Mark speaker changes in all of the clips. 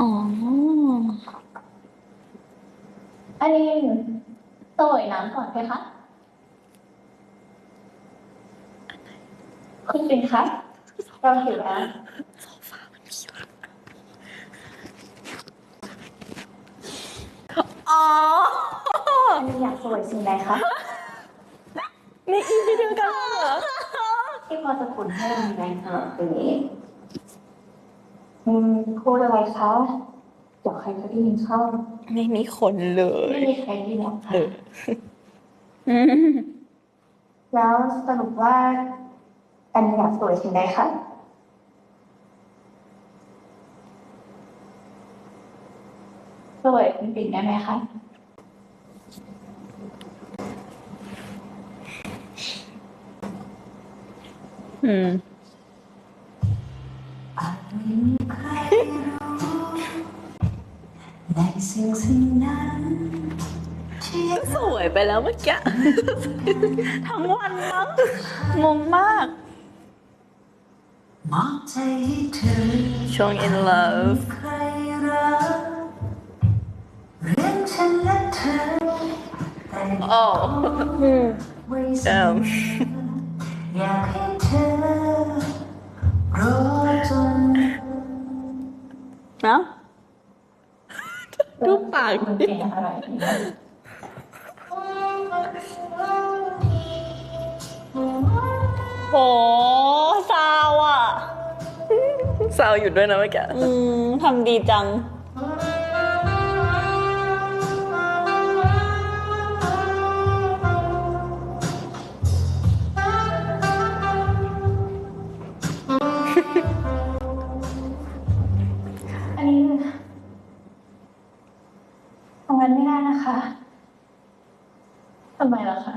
Speaker 1: อ๋อ
Speaker 2: อันนี้เสวยน้ำก่อนไหมคะ คุณปิ่นคะเราหิวแล้ว
Speaker 1: อ๋อ
Speaker 2: อันนี้อยากเสวยสิ่งใดคะ
Speaker 1: นี่อินไปดูกันเหรอ
Speaker 2: ที่พอจะขุนให้เรามีแรงตลอดปีนี้ อืมพูดอะไรคะเดี๋ยวใครก็ได้ยินเข้า
Speaker 1: ไม่มีคนเลย
Speaker 2: ไม่มีใครได้ยินหรอกค่ะ
Speaker 1: เออ อืม
Speaker 2: แล้วสรุปว่าอันนี้อยากสวยสิ่งใดคะสวยคุณปิ่นได้ไหมคะ
Speaker 1: อืม
Speaker 3: ในสิ่งสิ่งนั้นที่
Speaker 1: สวยไปแล้วเมื่อกี้ทั้งวันมั้งงงมาก
Speaker 3: มอบใจให้เธอ
Speaker 1: ช่วง in love
Speaker 3: ใครรักเรื่องฉันและเธอแต่ง
Speaker 1: โอ้
Speaker 3: ไว้เส
Speaker 1: เอิ่
Speaker 3: ม
Speaker 1: ม
Speaker 3: ออยากให้เธอรอจน
Speaker 1: เนาะดูปาก
Speaker 2: คุณ
Speaker 1: ดิ
Speaker 2: ปิ่นอร่อยดีนะ
Speaker 1: โหซาวอะซาวอยู่ด้วยนะเมื่อกี้ อืมทำดีจังำ
Speaker 2: ไมล่ะคะ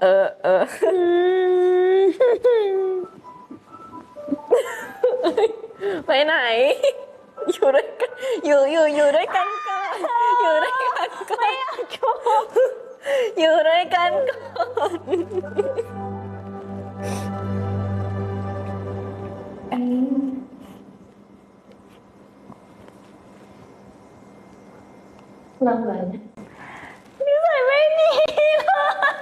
Speaker 1: เอ ไปไหน อยู่ด้วยกันอยู่อยู่อยู่ด้วยกันก่อนอยู่ด้วยกันก่อนไม่อยากชมอยู่ด้วยกันก่อน
Speaker 2: อันนี้เริ่มเลยนะ
Speaker 1: นิสัยไม่ดีเล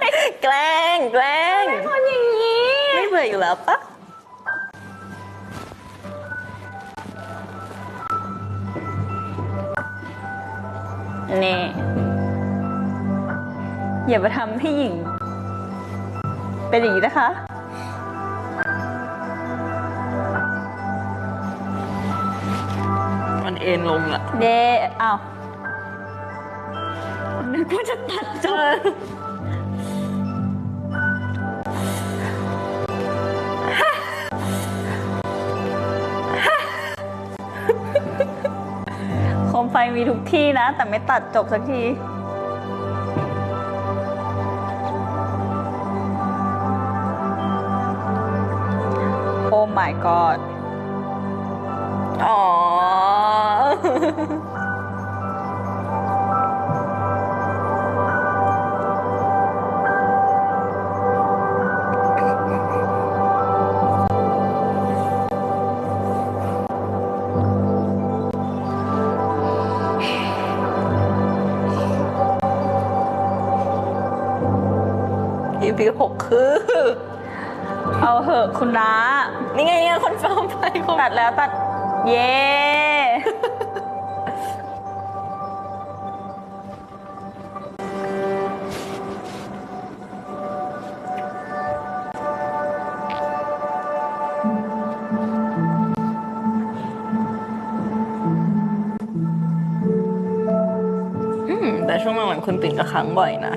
Speaker 1: ยแกล้งแกล้งคนอย่างนี้ ไม่เบื่ออยู่แล้วปะ นี่อย่าไปทำให้หญิง เป็นอย่างนี้นะคะ
Speaker 4: มันเอ็นลงอะ
Speaker 1: เด้อ้าวนึกว่าจะตัดจบ ไฟมีทุกที่นะ แต่ไม่ตัดจบสักทีโอ้ my god อ๋อ EP หกคือ เอาเหอะคุณน้า นี่ไงเนี่ยคนเฟิร์มไปคนตัดแล้วตัด เย้
Speaker 4: อืมแต่ช่วงหลังๆคุณปิ่นก็ค้างบ่อยนะ